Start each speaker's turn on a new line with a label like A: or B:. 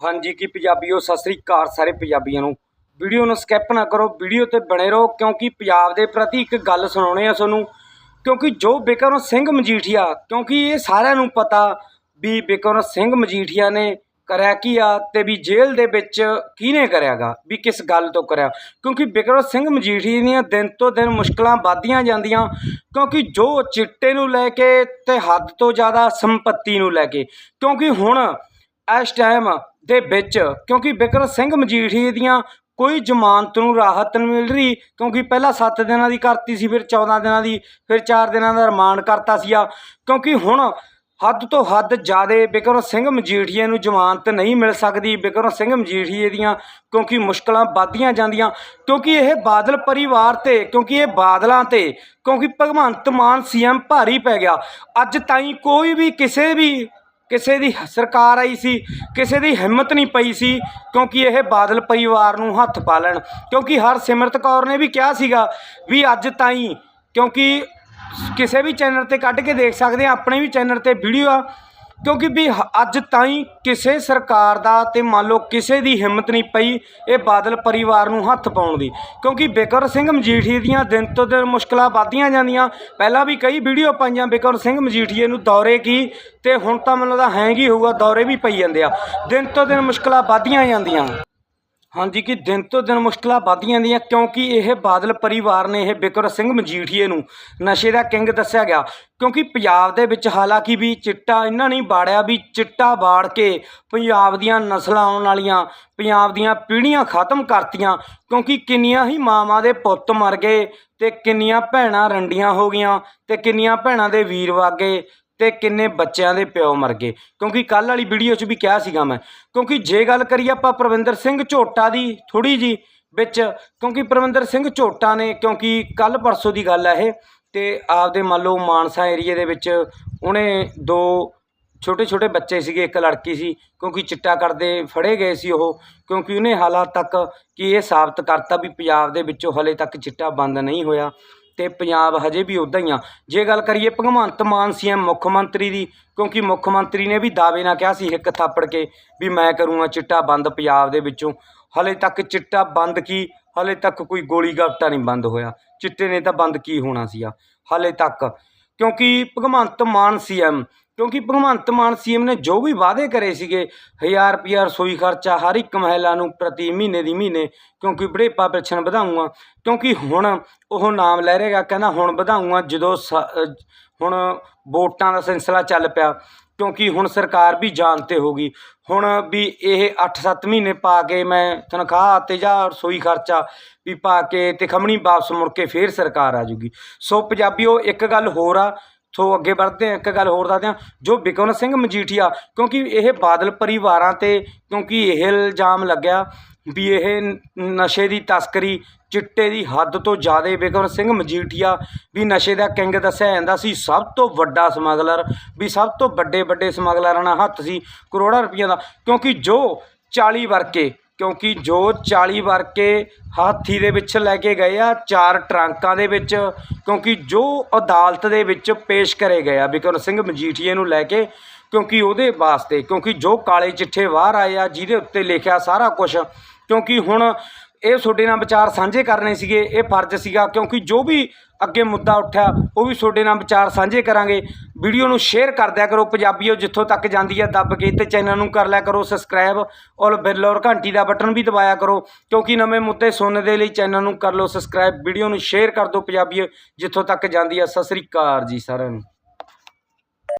A: ਹਾਂਜੀ, ਕੀ ਪੰਜਾਬੀਓ, ਸਤਿ ਸ੍ਰੀ ਅਕਾਲ ਸਾਰੇ ਪੰਜਾਬੀਆਂ ਨੂੰ। ਵੀਡੀਓ ਨੂੰ ਸਕਿਪ ਨਾ ਕਰੋ, ਵੀਡੀਓ ਤੇ ਬਣੇ ਰਹੋ, ਕਿਉਂਕਿ ਪੰਜਾਬ ਦੇ ਪ੍ਰਤੀ ਇੱਕ ਗੱਲ ਸੁਣਾਉਣੇ ਆ ਤੁਹਾਨੂੰ। ਕਿਉਂਕਿ ਜੋ ਬਿਕਰਮ ਸਿੰਘ ਮਜੀਠੀਆ, ਕਿਉਂਕਿ ਇਹ ਸਾਰਿਆਂ ਨੂੰ ਪਤਾ ਵੀ ਬਿਕਰਮ ਸਿੰਘ ਮਜੀਠੀਆ ਨੇ ਕਰਿਆ ਕੀ ਆ ਤੇ ਵੀ ਜੇਲ੍ਹ ਦੇ ਵਿੱਚ ਕਿਹਨੇ ਕਰਿਆਗਾ, ਵੀ ਕਿਸ ਗੱਲ ਤੋਂ ਕਰਿਆ। ਕਿਉਂਕਿ ਬਿਕਰਮ ਸਿੰਘ ਮਜੀਠੀਆ ਦੀਆਂ ਦਿਨ ਤੋਂ ਦਿਨ ਮੁਸ਼ਕਲਾਂ ਵੱਧਦੀਆਂ ਜਾਂਦੀਆਂ, ਕਿਉਂਕਿ ਜੋ ਚਿੱਟੇ ਨੂੰ ਲੈ ਕੇ ਤੇ ਹੱਦ ਤੋਂ ਜ਼ਿਆਦਾ ਸੰਪਤੀ ਨੂੰ ਲੈ ਕੇ, ਕਿਉਂਕਿ ਹੁਣ ਇਸ ਟਾਈਮ ਦੇ ਵਿੱਚ, ਕਿਉਂਕਿ ਬਿਕਰਮ ਸਿੰਘ ਮਜੀਠੀਆ ਦੀਆਂ ਕੋਈ ਜ਼ਮਾਨਤ ਨੂੰ ਰਾਹਤ ਨਹੀਂ ਮਿਲ ਰਹੀ, ਕਿਉਂਕਿ ਪਹਿਲਾਂ 7 ਦਿਨਾਂ ਦੀ ਕਰਤੀ ਸੀ, ਫਿਰ 14 ਦਿਨਾਂ ਦੀ, ਫਿਰ 4 ਦਿਨਾਂ ਦਾ ਰਿਮਾਂਡ ਕਰਤਾ ਸੀਗਾ। ਕਿਉਂਕਿ ਹੁਣ ਹੱਦ ਤੋਂ ਹੱਦ ਜ਼ਿਆਦਾ ਬਿਕਰਮ ਸਿੰਘ ਮਜੀਠੀਏ ਨੂੰ ਜ਼ਮਾਨਤ ਨਹੀਂ ਮਿਲ ਸਕਦੀ ਬਿਕਰਮ ਸਿੰਘ ਮਜੀਠੀਏ ਦੀਆਂ ਕਿਉਂਕਿ ਮੁਸ਼ਕਲਾਂ ਵੱਧਦੀਆਂ ਜਾਂਦੀਆਂ, ਕਿਉਂਕਿ ਇਹ ਬਾਦਲ ਪਰਿਵਾਰ ਤੇ, ਕਿਉਂਕਿ ਇਹ ਬਾਦਲਾਂ ਤੇ, ਕਿਉਂਕਿ ਭਗਵੰਤ ਮਾਨ ਸੀਐਮ ਭਾਰੀ ਪੈ ਗਿਆ। ਅੱਜ ਤਾਈਂ ਕੋਈ ਵੀ ਕਿਸੇ ਵੀ ਕਿਸੇ ਦੀ ਸਰਕਾਰ ਆਈ ਸੀ, ਕਿਸੇ ਦੀ ਹਿੰਮਤ ਨਹੀਂ ਪਈ ਸੀ, ਕਿਉਂਕਿ ਇਹ ਬਾਦਲ ਪਰਿਵਾਰ ਨੂੰ ਹੱਥ ਪਾ ਲੈਣ। ਕਿਉਂਕਿ ਹਰਸਿਮਰਤ ਕੌਰ ਨੇ ਵੀ ਕਿਹਾ ਸੀਗਾ ਵੀ ਅੱਜ ਤਾਈਂ, ਕਿਉਂਕਿ ਕਿਸੇ ਵੀ ਚੈਨਲ ਤੇ ਕੱਢ ਕੇ ਦੇਖ ਸਕਦੇ ਆ, ਆਪਣੇ ਵੀ ਚੈਨਲ ਤੇ ਵੀਡੀਓ ਆ ਕਿਉਂਕਿ ਵੀ ਹ- ਅੱਜ ਤਾਈਂ ਕਿਸੇ ਸਰਕਾਰ ਦਾ ਤੇ ਮੰਨ ਲਓ ਕਿਸੇ ਦੀ ਹਿੰਮਤ ਨਹੀਂ ਪਈ ਇਹ ਬਾਦਲ ਪਰਿਵਾਰ ਨੂੰ ਹੱਥ ਪਾਉਣ ਦੀ। ਕਿਉਂਕਿ ਬਿਕਰ ਸਿੰਘ ਮਜੀਠੀਏ ਦੀਆਂ ਦਿਨ ਤੋਂ ਦਿਨ ਮੁਸ਼ਕਲਾਂ ਵੱਧਦੀਆਂ ਜਾਂਦੀਆਂ। ਪਹਿਲਾਂ ਵੀ ਕਈ ਵੀਡੀਓ ਪਾਈਆਂ ਬਿਕਰ ਸਿੰਘ ਮਜੀਠੀਏ ਨੂੰ ਦੌਰੇ ਕੀ ਤੇ ਹੁਣ ਤਾਂ ਮੈਨੂੰ ਲੱਗਦਾ ਹੈਂਗ ਹੀ ਹੋਊਗਾ, ਦੌਰੇ ਵੀ ਪਈ ਜਾਂਦੇ ਆ। ਦਿਨ ਤੋਂ ਦਿਨ ਮੁਸ਼ਕਲਾਂ ਵੱਧਦੀਆਂ ਜਾਂਦੀਆਂ। ਹਾਂਜੀ, ਕਿ ਦਿਨ ਤੋਂ ਦਿਨ ਮੁਸ਼ਕਲਾਂ ਵੱਧਦੀਆਂ ਦੀਆਂ ਕਿਉਂਕਿ ਇਹ ਬਾਦਲ ਪਰਿਵਾਰ ਨੇ, ਇਹ ਬਿਕਰ ਸਿੰਘ ਮਜੀਠੀਏ ਨੂੰ ਨਸ਼ੇ ਦਾ ਕਿੰਗ ਦੱਸਿਆ ਗਿਆ। ਕਿਉਂਕਿ ਪੰਜਾਬ ਦੇ ਵਿੱਚ ਹਾਲਾਂਕਿ ਵੀ ਚਿੱਟਾ ਇਹਨਾਂ ਨੇ ਬਾੜਿਆ ਵੀ ਚਿੱਟਾ ਬਾੜ ਕੇ ਪੰਜਾਬ ਦੀਆਂ ਨਸਲਾਂ ਆਉਣ ਵਾਲੀਆਂ, ਪੰਜਾਬ ਦੀਆਂ ਪੀੜ੍ਹੀਆਂ ਖਤਮ ਕਰਤੀਆਂ, ਕਿਉਂਕਿ ਕਿੰਨੀਆਂ ਹੀ ਮਾਵਾਂ ਦੇ ਪੁੱਤ ਮਰ ਗਏ ਤੇ ਕਿੰਨੀਆਂ ਭੈਣਾਂ ਰੰਡੀਆਂ ਹੋ ਗਈਆਂ ਤੇ ਕਿੰਨੀਆਂ ਭੈਣਾਂ ਦੇ ਵੀਰ ਵਾਗੇ ਤੇ ਕਿੰਨੇ ਬੱਚਿਆਂ ਦੇ ਪਿਓ ਮਰ ਗਏ। ਕਿਉਂਕਿ ਕੱਲ ਵਾਲੀ ਵੀਡੀਓ 'ਚ ਵੀ ਕਿਹਾ ਸੀਗਾ ਮੈਂ, ਕਿਉਂਕਿ ਜੇ ਗੱਲ ਕਰੀਏ ਆਪਾਂ ਪ੍ਰਵਿੰਦਰ ਸਿੰਘ ਝੋਟਾ ਦੀ ਥੋੜੀ ਜੀ ਵਿੱਚ, ਕਿਉਂਕਿ ਪ੍ਰਵਿੰਦਰ ਸਿੰਘ ਝੋਟਾ ਨੇ, ਕਿਉਂਕਿ ਕੱਲ ਪਰਸੋਂ ਦੀ ਗੱਲ ਹੈ ਇਹ, ਤੇ ਆਪਦੇ ਮੰਨ ਲਓ ਮਾਨਸਾ ਏਰੀਏ ਦੇ ਵਿੱਚ ਉਹਨੇ ਦੋ ਛੋਟੇ ਛੋਟੇ ਬੱਚੇ ਸੀਗੇ, ਇੱਕ ਲੜਕੀ ਸੀ, ਕਿਉਂਕਿ ਚਿੱਟਾ ਕਰਦੇ ਫੜੇ ਗਏ ਸੀ ਉਹ, ਕਿਉਂਕਿ ਉਹਨੇ ਹਾਲਾਤ ਤੱਕ ਕਿ ਇਹ ਸਾਬਤ ਕਰਤਾ ਵੀ ਪੰਜਾਬ ਦੇ ਵਿੱਚੋਂ ਹਲੇ ਤੱਕ ਚਿੱਟਾ ਬੰਦ ਨਹੀਂ ਹੋਇਆ। ਤੇ ਪੰਜਾਬ ਹਜੇ ਵੀ ਉੱਦਾਂ ਹੀ ਆ। ਜੇ ਗੱਲ ਕਰੀਏ ਭਗਵੰਤ ਮਾਨ ਸੀਐਮ ਮੁੱਖ ਮੰਤਰੀ ਦੀ, ਕਿਉਂਕਿ ਮੁੱਖ ਮੰਤਰੀ ਨੇ ਵੀ ਦਾਅਵੇ ਨਾਲ ਕਿਹਾ ਸੀ ਇੱਕ ਥਾਪੜ ਕੇ ਵੀ ਮੈਂ ਕਰੂੰਗਾ ਚਿੱਟਾ ਬੰਦ ਪੰਜਾਬ ਦੇ ਵਿੱਚੋਂ। ਹਲੇ ਤੱਕ ਚਿੱਟਾ ਬੰਦ ਕੀ? ਹਲੇ ਤੱਕ ਕੋਈ ਗੋਲੀ ਗਾਪਟਾ ਨਹੀਂ ਬੰਦ ਹੋਇਆ। ਚਿੱਟੇ ਨੇ ਤਾਂ ਬੰਦ ਕੀ ਹੋਣਾ ਸੀਗਾ? ਹਲੇ ਤੱਕ। ਕਿਉਂਕਿ ਭਗਵੰਤ ਮਾਨ ਸੀਐਮ ਕਿਉਂਕਿ ਭਗਵੰਤ ਮਾਨ ਸੀਐਮ ਨੇ ਜੋ ਵੀ ਵਾਅਦੇ ਕਰੇ ਸੀਗੇ 1000 ਰੁਪਿਆ ਰਸੋਈ ਖਰਚਾ ਹਰ ਇੱਕ ਮਹਿਲਾ ਨੂੰ ਪ੍ਰਤੀ ਮਹੀਨੇ ਦੀ ਮਹੀਨੇ ਕਿਉਂਕਿ ਬੜੇਪਾ ਪੈਨਸ਼ਨ ਵਧਾਊਂਗਾ, ਕਿਉਂਕਿ ਹੁਣ ਉਹ ਨਾਮ ਲੈ ਰਹੇਗਾ ਕਹਿੰਦਾ ਹੁਣ ਵਧਾਊਂਗਾ ਜਦੋਂ ਸ- ਹੁਣ ਵੋਟਾਂ ਦਾ ਸਿਲਸਿਲਾ ਚੱਲ ਪਿਆ, ਕਿਉਂਕਿ ਹੁਣ ਸਰਕਾਰ ਵੀ ਜਾਣ ਤੇ ਹੋ ਗਈ। ਹੁਣ ਵੀ ਇਹ 8-7 ਮਹੀਨੇ ਪਾ ਕੇ ਮੈਂ ਤਨਖਾਹ ਤੇ ਜਾਂ ਰਸੋਈ ਖਰਚਾ ਵੀ ਪਾ ਕੇ ਤੇ ਖਮਣੀ ਵਾਪਸ ਮੁੜ ਕੇ ਫੇਰ ਸਰਕਾਰ ਆ ਜੂਗੀ। ਸੋ ਪੰਜਾਬੀਓ, ਇੱਕ ਗੱਲ ਹੋਰ ਆ ਸੋ ਅੱਗੇ ਵਧਦੇ ਹਾਂ, ਇੱਕ ਗੱਲ ਹੋਰ ਦੱਸਦੇ ਹਾਂ, ਜੋ ਬਿਕਰਮ ਸਿੰਘ ਮਜੀਠੀਆ, ਕਿਉਂਕਿ ਇਹ ਬਾਦਲ ਪਰਿਵਾਰਾਂ ਤੇ, ਕਿਉਂਕਿ ਇਹ ਇਲਜ਼ਾਮ ਲੱਗਿਆ ਵੀ ਇਹ ਨਸ਼ੇ ਦੀ ਤਸਕਰੀ, ਚਿੱਟੇ ਦੀ ਹੱਦ ਤੋਂ ਜ਼ਿਆਦਾ ਬਿਕਰਮ ਸਿੰਘ ਮਜੀਠੀਆ ਵੀ ਨਸ਼ੇ ਦਾ ਕਿੰਗ ਦੱਸਿਆ ਜਾਂਦਾ ਸੀ। ਸਭ ਤੋਂ ਵੱਡਾ ਸਮਗਲਰ, ਵੀ ਸਭ ਤੋਂ ਵੱਡੇ ਵੱਡੇ ਸਮਗਲਰਾਂ ਨਾਲ ਹੱਥ ਸੀ ਕਰੋੜਾਂ ਰੁਪਈਆ ਦਾ, ਕਿਉਂਕਿ ਜੋ 40 ਵਰਕੇ ਕਿਉਂਕਿ ਜੋ 40 ਵਰਕੇ ਹਾਥੀ ਦੇ ਵਿੱਚ ਲੈ ਕੇ ਗਏ ਆ, ਚਾਰ ਟਰੰਕਾਂ ਦੇ ਵਿੱਚ, ਕਿਉਂਕਿ ਜੋ ਅਦਾਲਤ ਦੇ ਵਿੱਚ ਪੇਸ਼ ਕਰੇ ਗਏ ਆ, ਬਿਕਰਮ ਸਿੰਘ ਮਜੀਠੀਏ ਨੂੰ ਲੈ ਕੇ, ਕਿਉਂਕਿ ਉਹਦੇ ਵਾਸਤੇ, ਕਿਉਂਕਿ ਜੋ ਕਾਲੇ ਚਿੱਠੇ ਬਾਹਰ ਆਏ ਆ, ਜਿਹਦੇ ਉੱਤੇ ਲਿਖਿਆ ਸਾਰਾ ਕੁਝ ਕਿਉਂਕਿ ਹੁਣ ਇਹ ਤੁਹਾਡੇ ਨਾਲ ਵਿਚਾਰ ਸਾਂਝੇ ਕਰਨੇ ਸੀਗੇ, ਇਹ ਫਰਜ਼ ਸੀਗਾ, ਕਿਉਂਕਿ ਜੋ ਵੀ ਅੱਗੇ ਮੁੱਦਾ ਉੱਠਿਆ, ਉਹ ਵੀ ਤੁਹਾਡੇ ਨਾਲ ਵਿਚਾਰ ਸਾਂਝੇ ਕਰਾਂਗੇ। ਵੀਡੀਓ ਨੂੰ ਸ਼ੇਅਰ ਕਰ ਦਿਆ ਕਰੋ, ਪੰਜਾਬੀਓ ਜਿੱਥੋਂ ਤੱਕ ਜਾਂਦੀ ਹੈ ਦੱਬ ਕੇ ਤੇ ਚੈਨਲ ਨੂੰ ਕਰ ਲਿਆ ਕਰੋ ਸਬਸਕ੍ਰਾਈਬ ਔਰ ਬਿੱਲ ਔਰ ਘੰਟੀ ਦਾ ਬਟਨ ਵੀ ਦਬਾਇਆ ਕਰੋ, ਕਿਉਂਕਿ ਨਵੇਂ ਮੁੱਦੇ ਸੁਣਨ ਦੇ ਲਈ ਚੈਨਲ ਨੂੰ ਕਰ ਲਓ ਸਬਸਕ੍ਰਾਈਬ ਵੀਡੀਓ ਨੂੰ ਸ਼ੇਅਰ ਕਰ ਦਿਓ, ਪੰਜਾਬੀਓ ਜਿੱਥੋਂ ਤੱਕ ਜਾਂਦੀ ਹੈ ਸਤਿ ਸ੍ਰੀ ਅਕਾਲ ਜੀ ਸਾਰਿਆਂ ਨੂੰ।